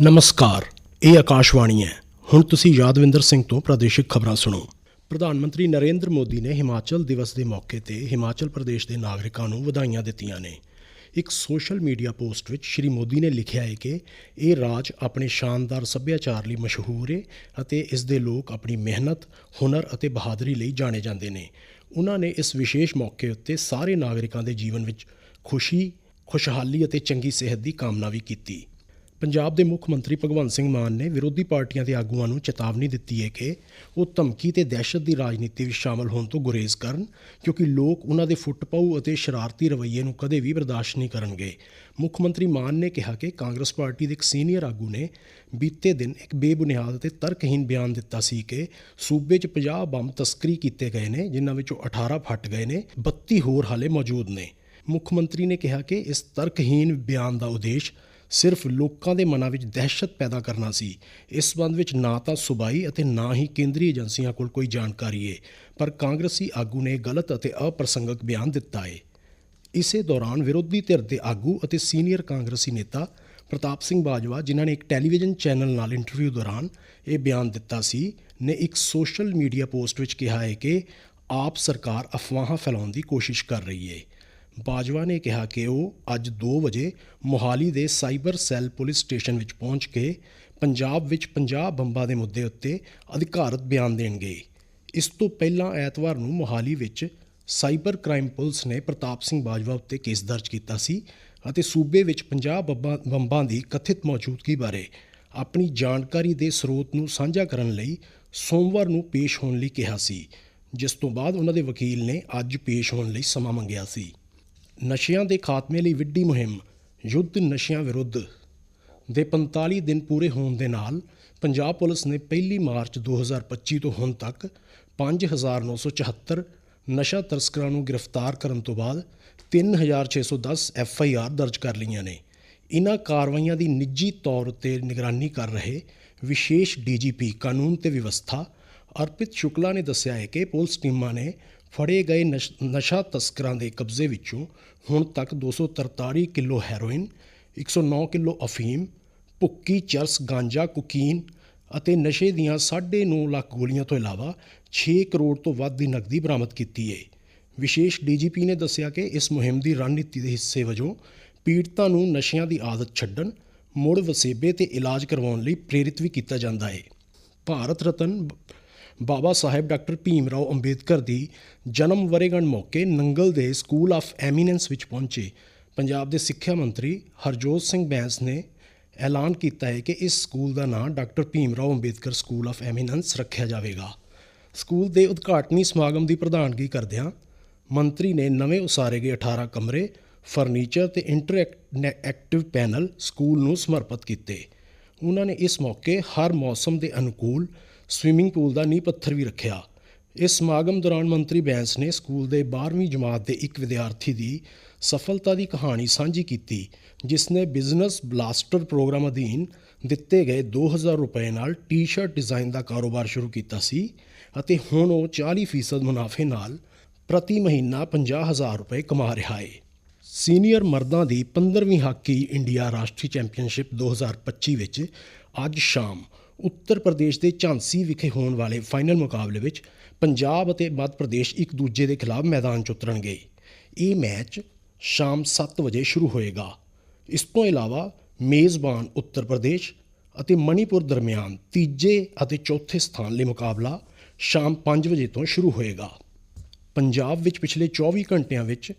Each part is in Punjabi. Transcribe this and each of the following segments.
ਨਮਸਕਾਰ, ਇਹ ਆਕਾਸ਼ਵਾਣੀ ਹੈ। ਹੁਣ ਤੁਸੀਂ ਯਾਦਵਿੰਦਰ ਸਿੰਘ ਤੋਂ ਪ੍ਰਾਦੇਸ਼ਿਕ ਖਬਰਾਂ ਸੁਣੋ। ਪ੍ਰਧਾਨ ਮੰਤਰੀ ਨਰਿੰਦਰ ਮੋਦੀ ਨੇ ਹਿਮਾਚਲ ਦਿਵਸ ਦੇ ਮੌਕੇ ਤੇ ਹਿਮਾਚਲ ਪ੍ਰਦੇਸ਼ ਦੇ ਨਾਗਰਿਕਾਂ ਨੂੰ ਵਧਾਈਆਂ ਦਿੱਤੀਆਂ ਨੇ। ਇੱਕ ਸੋਸ਼ਲ ਮੀਡੀਆ ਪੋਸਟ ਵਿੱਚ ਸ਼੍ਰੀ ਮੋਦੀ ਨੇ ਲਿਖਿਆ ਹੈ ਕਿ ਇਹ ਰਾਜ ਆਪਣੇ ਸ਼ਾਨਦਾਰ ਸੱਭਿਆਚਾਰ ਲਈ ਮਸ਼ਹੂਰ ਹੈ ਅਤੇ ਇਸ ਦੇ ਲੋਕ ਆਪਣੀ ਮਿਹਨਤ, ਹੁਨਰ ਅਤੇ ਬਹਾਦਰੀ ਲਈ ਜਾਣੇ ਜਾਂਦੇ ਨੇ। ਉਹਨਾਂ ਨੇ ਇਸ ਵਿਸ਼ੇਸ਼ ਮੌਕੇ ਉੱਤੇ ਸਾਰੇ ਨਾਗਰਿਕਾਂ ਦੇ ਜੀਵਨ ਵਿੱਚ ਖੁਸ਼ੀ, ਖੁਸ਼ਹਾਲੀ ਅਤੇ ਚੰਗੀ ਸਿਹਤ ਦੀ ਕਾਮਨਾ ਵੀ ਕੀਤੀ। ਪੰਜਾਬ ਦੇ ਮੁੱਖ ਮੰਤਰੀ ਭਗਵੰਤ ਸਿੰਘ ਮਾਨ ਨੇ ਵਿਰੋਧੀ ਪਾਰਟੀਆਂ ਦੇ ਆਗੂਆਂ ਨੂੰ ਚੇਤਾਵਨੀ ਦਿੱਤੀ ਹੈ ਕਿ ਉਹ ਧਮਕੀ ਤੇ ਦਹਿਸ਼ਤ ਦੀ ਰਾਜਨੀਤੀ ਵਿੱਚ ਸ਼ਾਮਲ ਹੋਣ ਤੋਂ ਗੁਰੇਜ਼ ਕਰਨ, ਕਿਉਂਕਿ ਲੋਕ ਉਹਨਾਂ ਦੇ ਫੁੱਟਪਾਊ ਅਤੇ ਸ਼ਰਾਰਤੀ ਰਵੱਈਏ ਨੂੰ ਕਦੇ ਵੀ ਬਰਦਾਸ਼ਤ ਨਹੀਂ ਕਰਨਗੇ। ਮੁੱਖ ਮੰਤਰੀ ਮਾਨ ਨੇ ਕਿਹਾ ਕਿ ਕਾਂਗਰਸ ਪਾਰਟੀ ਦੇ ਇੱਕ ਸੀਨੀਅਰ ਆਗੂ ਨੇ ਬੀਤੇ ਦਿਨ ਇੱਕ ਬੇਬੁਨਿਆਦ ਅਤੇ ਤਰਕਹੀਣ ਬਿਆਨ ਦਿੱਤਾ ਸੀ ਕਿ ਸੂਬੇ 'ਚ 50 ਬੰਬ ਤਸਕਰੀ ਕੀਤੇ ਗਏ ਨੇ, ਜਿਨ੍ਹਾਂ ਵਿੱਚੋਂ 18 ਫਟ ਗਏ ਨੇ 32 ਹੋਰ ਹਾਲੇ ਮੌਜੂਦ ਨੇ। ਮੁੱਖ ਮੰਤਰੀ ਨੇ ਕਿਹਾ ਕਿ ਇਸ ਤਰਕਹੀਣ ਬਿਆਨ ਦਾ ਉਦੇਸ਼ ਸਿਰਫ ਲੋਕਾਂ ਦੇ ਮਨਾਂ ਵਿੱਚ ਦਹਿਸ਼ਤ ਪੈਦਾ ਕਰਨਾ ਸੀ। ਇਸ ਸੰਬੰਧ ਵਿੱਚ ਨਾ ਤਾਂ ਸੁਬਾਈ ਅਤੇ ਨਾ ਹੀ ਕੇਂਦਰੀ ਏਜੰਸੀਆਂ ਕੋਲ ਕੋਈ ਜਾਣਕਾਰੀ ਹੈ ਪਰ ਕਾਂਗਰਸੀ ਆਗੂ ਨੇ ਗਲਤ ਅਤੇ ਅਪ੍ਰਸੰਗਕ ਬਿਆਨ ਦਿੱਤਾ ਹੈ ਇਸੇ ਦੌਰਾਨ ਵਿਰੋਧੀ ਧਿਰ ਦੇ ਆਗੂ ਅਤੇ ਸੀਨੀਅਰ ਕਾਂਗਰਸੀ ਨੇਤਾ ਪ੍ਰਤਾਪ ਸਿੰਘ ਬਾਜਵਾ, ਜਿਨ੍ਹਾਂ ਨੇ ਇੱਕ ਟੈਲੀਵਿਜ਼ਨ ਚੈਨਲ ਨਾਲ ਇੰਟਰਵਿਊ ਦੌਰਾਨ ਇਹ ਬਿਆਨ ਦਿੱਤਾ ਸੀ, ਨੇ ਇੱਕ ਸੋਸ਼ਲ ਮੀਡੀਆ ਪੋਸਟ ਵਿੱਚ ਕਿਹਾ ਹੈ ਕਿ ਆਪ ਸਰਕਾਰ ਅਫਵਾਹਾਂ ਫੈਲਾਉਣ ਦੀ ਕੋਸ਼ਿਸ਼ ਕਰ ਰਹੀ ਹੈ ਬਾਜਵਾ ਨੇ ਕਿਹਾ ਕਿ ਉਹ ਅੱਜ 2 ਵਜੇ ਮੋਹਾਲੀ ਦੇ ਸਾਈਬਰ ਸੈੱਲ ਪੁਲਿਸ ਸਟੇਸ਼ਨ ਵਿੱਚ ਪਹੁੰਚ ਕੇ ਪੰਜਾਬ ਵਿੱਚ 50 ਬੰਬਾਂ ਦੇ ਮੁੱਦੇ ਉੱਤੇ ਅਧਿਕਾਰਤ ਬਿਆਨ ਦੇਣਗੇ। ਇਸ ਤੋਂ ਪਹਿਲਾਂ ਐਤਵਾਰ ਨੂੰ ਮੋਹਾਲੀ ਵਿੱਚ ਸਾਈਬਰ ਕ੍ਰਾਈਮ ਪੁਲਿਸ ਨੇ ਪ੍ਰਤਾਪ ਸਿੰਘ ਬਾਜਵਾ ਉੱਤੇ ਕੇਸ ਦਰਜ ਕੀਤਾ ਸੀ ਅਤੇ ਸੂਬੇ ਵਿੱਚ 50 ਬੰਬਾਂ ਬੰਬਾਂ ਦੀ ਕਥਿਤ ਮੌਜੂਦਗੀ ਬਾਰੇ ਆਪਣੀ ਜਾਣਕਾਰੀ ਦੇ ਸਰੋਤ ਨੂੰ ਸਾਂਝਾ ਕਰਨ ਲਈ ਸੋਮਵਾਰ ਨੂੰ ਪੇਸ਼ ਹੋਣ ਲਈ ਕਿਹਾ ਸੀ, ਜਿਸ ਤੋਂ ਬਾਅਦ ਉਹਨਾਂ ਦੇ ਵਕੀਲ ਨੇ ਅੱਜ ਪੇਸ਼ ਹੋਣ ਲਈ ਸਮਾਂ ਮੰਗਿਆ ਸੀ। ਨਸ਼ਿਆਂ ਦੇ ਖਾਤਮੇ ਲਈ ਵਿੱਢੀ ਮੁਹਿੰਮ, ਯੁੱਧ ਨਸ਼ਿਆਂ ਵਿਰੁੱਧ ਦੇ 45 ਦਿਨ ਪੂਰੇ ਹੋਣ ਦੇ ਨਾਲ ਪੰਜਾਬ ਪੁਲਿਸ ਨੇ 1 ਮਾਰਚ 2025 ਤੋਂ ਹੁਣ ਤੱਕ 5974 ਨਸ਼ਾ ਤਸਕਰਾਂ ਨੂੰ ਗ੍ਰਿਫਤਾਰ ਕਰਨ ਤੋਂ ਬਾਅਦ 3610 ਐਫ ਆਈ ਆਰ ਦਰਜ ਕਰ ਲਈਆਂ ਨੇ। ਇਨ੍ਹਾਂ ਕਾਰਵਾਈਆਂ ਦੀ ਨਿੱਜੀ ਤੌਰ ਉੱਤੇ ਨਿਗਰਾਨੀ ਕਰ ਰਹੇ ਵਿਸ਼ੇਸ਼ ਡੀਜੀਪੀ ਕਾਨੂੰਨ ਤੇ ਵਿਵਸਥਾ ਅਰਪਿਤ ਸ਼ੁਕਲਾ ਨੇ ਦੱਸਿਆ ਹੈ ਕਿ ਪੁਲਿਸ ਟੀਮਾਂ ਨੇ ਫੜੇ ਗਏ ਨਸ਼- ਨਸ਼ਾ ਤਸਕਰਾਂ ਦੇ ਕਬਜ਼ੇ ਵਿੱਚੋਂ ਹੁਣ ਤੱਕ 243 ਕਿਲੋ ਹੈਰੋਇਨ 109 ਕਿਲੋ ਅਫੀਮ, ਭੁੱਕੀ, ਚਰਸ, ਗਾਂਜਾ, ਕੁਕੀਨ ਅਤੇ ਨਸ਼ੇ ਦੀਆਂ 9.5 ਲੱਖ ਗੋਲੀਆਂ ਤੋਂ ਇਲਾਵਾ 6 ਕਰੋੜ ਤੋਂ ਵੱਧ ਦੀ ਨਕਦੀ ਬਰਾਮਦ ਕੀਤੀ ਹੈ ਵਿਸ਼ੇਸ਼ ਡੀਜੀਪੀ ਨੇ ਦੱਸਿਆ ਕਿ ਇਸ ਮੁਹਿੰਮ ਦੀ ਰਣਨੀਤੀ ਦੇ ਹਿੱਸੇ ਵਜੋਂ ਪੀੜਤਾਂ ਨੂੰ ਨਸ਼ਿਆਂ ਦੀ ਆਦਤ ਛੱਡਣ, ਮੁੜ ਵਸੇਬੇ ਤੇ ਇਲਾਜ ਕਰਵਾਉਣ ਲਈ ਪ੍ਰੇਰਿਤ ਵੀ ਕੀਤਾ ਜਾਂਦਾ ਹੈ ਭਾਰਤ ਰਤਨ ਬਾਬਾ ਸਾਹਿਬ ਡਾਕਟਰ ਭੀਮ ਰਾਓ ਅੰਬੇਦਕਰ ਦੀ ਜਨਮ ਵਰੇਗੰਢ ਮੌਕੇ ਨੰਗਲ ਦੇ ਸਕੂਲ ਆਫ ਐਮੀਨੈਂਸ ਵਿੱਚ ਪਹੁੰਚੇ। ਪੰਜਾਬ ਦੇ ਸਿੱਖਿਆ ਮੰਤਰੀ ਹਰਜੋਤ ਸਿੰਘ ਬੈਂਸ ਨੇ ਐਲਾਨ ਕੀਤਾ ਹੈ ਕਿ ਇਸ ਸਕੂਲ ਦਾ ਨਾਂ doctor Bhim Rao Ambedkar school of eminence ਰੱਖਿਆ ਜਾਵੇਗਾ। ਸਕੂਲ ਦੇ ਉਦਘਾਟਨੀ ਸਮਾਗਮ ਦੀ ਪ੍ਰਧਾਨਗੀ ਕਰਦਿਆਂ ਮੰਤਰੀ ਨੇ ਨਵੇਂ ਉਸਾਰੇ ਗਏ 18 ਕਮਰੇ, ਫਰਨੀਚਰ ਤੇ ਇੰਟਰਐਕਟਿਵ ਪੈਨਲ ਸਕੂਲ ਨੂੰ ਸਮਰਪਿਤ ਕੀਤੇ। ਉਹਨਾਂ ਨੇ ਇਸ ਮੌਕੇ ਹਰ ਮੌਸਮ ਦੇ ਅਨੁਕੂਲ ਸਵਿਮਿੰਗ ਪੂਲ ਦਾ ਨੀਂਹ ਪੱਥਰ ਵੀ ਰੱਖਿਆ। ਇਸ ਸਮਾਗਮ ਦੌਰਾਨ ਮੰਤਰੀ ਬੈਂਸ ਨੇ ਸਕੂਲ ਦੇ 12ਵੀਂ ਜਮਾਤ ਦੇ ਇੱਕ ਵਿਦਿਆਰਥੀ ਦੀ ਸਫਲਤਾ ਦੀ ਕਹਾਣੀ ਸਾਂਝੀ ਕੀਤੀ, ਜਿਸ ਨੇ ਬਿਜ਼ਨਸ ਬਲਾਸਟਰ ਪ੍ਰੋਗਰਾਮ ਅਧੀਨ ਦਿੱਤੇ ਗਏ 2000 ਰੁਪਏ ਨਾਲ ਟੀ-ਸ਼ਰਟ ਡਿਜ਼ਾਈਨ ਦਾ ਕਾਰੋਬਾਰ ਸ਼ੁਰੂ ਕੀਤਾ ਸੀ ਅਤੇ ਹੁਣ ਉਹ 40% ਮੁਨਾਫੇ ਨਾਲ ਪ੍ਰਤੀ ਮਹੀਨਾ 50000 ਰੁਪਏ ਕਮਾ ਰਿਹਾ ਹੈ ਸੀਨੀਅਰ ਮਰਦਾਂ ਦੀ 15ਵੀਂ ਹਾਕੀ ਇੰਡੀਆ ਰਾਸ਼ਟਰੀ ਚੈਂਪੀਅਨਸ਼ਿਪ 2025 ਵਿੱਚ ਅੱਜ ਸ਼ਾਮ ਉੱਤਰ ਪ੍ਰਦੇਸ਼ ਦੇ ਝਾਂਸੀ ਵਿਖੇ ਹੋਣ ਵਾਲੇ ਫਾਈਨਲ ਮੁਕਾਬਲੇ ਵਿੱਚ ਪੰਜਾਬ ਅਤੇ ਮੱਧ ਪ੍ਰਦੇਸ਼ ਇੱਕ ਦੂਜੇ ਦੇ ਖਿਲਾਫ ਮੈਦਾਨ 'ਚ ਉਤਰਨਗੇ। ਇਹ ਮੈਚ ਸ਼ਾਮ 7 ਵਜੇ ਸ਼ੁਰੂ ਹੋਏਗਾ। ਇਸ ਤੋਂ ਇਲਾਵਾ ਮੇਜ਼ਬਾਨ ਉੱਤਰ ਪ੍ਰਦੇਸ਼ ਅਤੇ ਮਣੀਪੁਰ ਦਰਮਿਆਨ ਤੀਜੇ ਅਤੇ ਚੌਥੇ ਸਥਾਨ ਲਈ ਮੁਕਾਬਲਾ ਸ਼ਾਮ 5 ਵਜੇ ਤੋਂ ਸ਼ੁਰੂ ਹੋਏਗਾ। ਪੰਜਾਬ ਵਿੱਚ ਪਿਛਲੇ 24 ਘੰਟਿਆਂ ਵਿੱਚ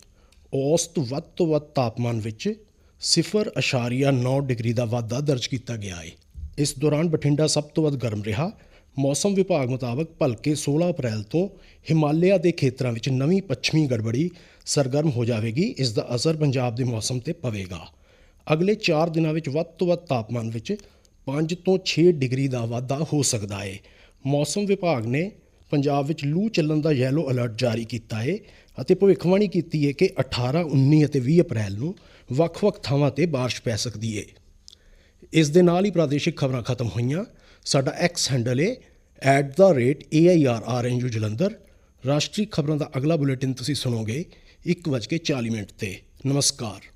ਔਸਤ ਵੱਧ ਤੋਂ ਵੱਧ ਤਾਪਮਾਨ ਵਿੱਚ 0.9 ਡਿਗਰੀ ਦਾ ਵਾਧਾ ਦਰਜ ਕੀਤਾ ਗਿਆ ਹੈ ਇਸ ਦੌਰਾਨ ਬਠਿੰਡਾ ਸਭ ਤੋਂ ਵੱਧ ਗਰਮ ਰਿਹਾ ਮੌਸਮ ਵਿਭਾਗ ਮੁਤਾਬਕ ਭਲਕੇ 16 ਅਪ੍ਰੈਲ ਤੋਂ ਹਿਮਾਲਿਆ ਦੇ ਖੇਤਰਾਂ ਵਿੱਚ ਨਵੀਂ ਪੱਛਮੀ ਗੜਬੜੀ ਸਰਗਰਮ ਹੋ ਜਾਵੇਗੀ ਇਸ ਦਾ ਅਸਰ ਪੰਜਾਬ ਦੇ ਮੌਸਮ ਤੇ ਪਵੇਗਾ ਅਗਲੇ 4 ਦਿਨਾਂ ਵਿੱਚ ਵੱਧ ਤੋਂ ਵੱਧ ਤਾਪਮਾਨ ਵਿੱਚ 5 ਤੋਂ 6 ਡਿਗਰੀ ਦਾ ਵਾਧਾ ਹੋ ਸਕਦਾ ਹੈ ਮੌਸਮ ਵਿਭਾਗ ਨੇ ਪੰਜਾਬ ਵਿੱਚ ਲੂ ਚੱਲਣ ਦਾ ਯੈਲੋ ਅਲਰਟ ਜਾਰੀ ਕੀਤਾ ਹੈ ਅਤੇ ਭਵਿੱਖਬਾਣੀ ਕੀਤੀ ਹੈ ਕਿ 18, 19 ਅਤੇ 20 ਅਪ੍ਰੈਲ ਨੂੰ ਵੱਖ-ਵੱਖ ਥਾਵਾਂ ਤੇ بارش ਪੈ ਸਕਦੀ ਹੈ ਇਸ ਦੇ ਨਾਲ ਹੀ ਪ੍ਰਾਦੇਸ਼ਿਕ ਖਬਰਾਂ ਖਤਮ ਹੋਈਆਂ। ਸਾਡਾ ਐਕਸ ਹੈਂਡਲ ਹੈ @airrnu ਜਲੰਧਰ। ਰਾਸ਼ਟਰੀ ਖਬਰਾਂ ਦਾ ਅਗਲਾ ਬੁਲੇਟਿਨ ਤੁਸੀਂ ਸੁਣੋਗੇ 1:40 ਮਿੰਟ ਤੇ। ਨਮਸਕਾਰ।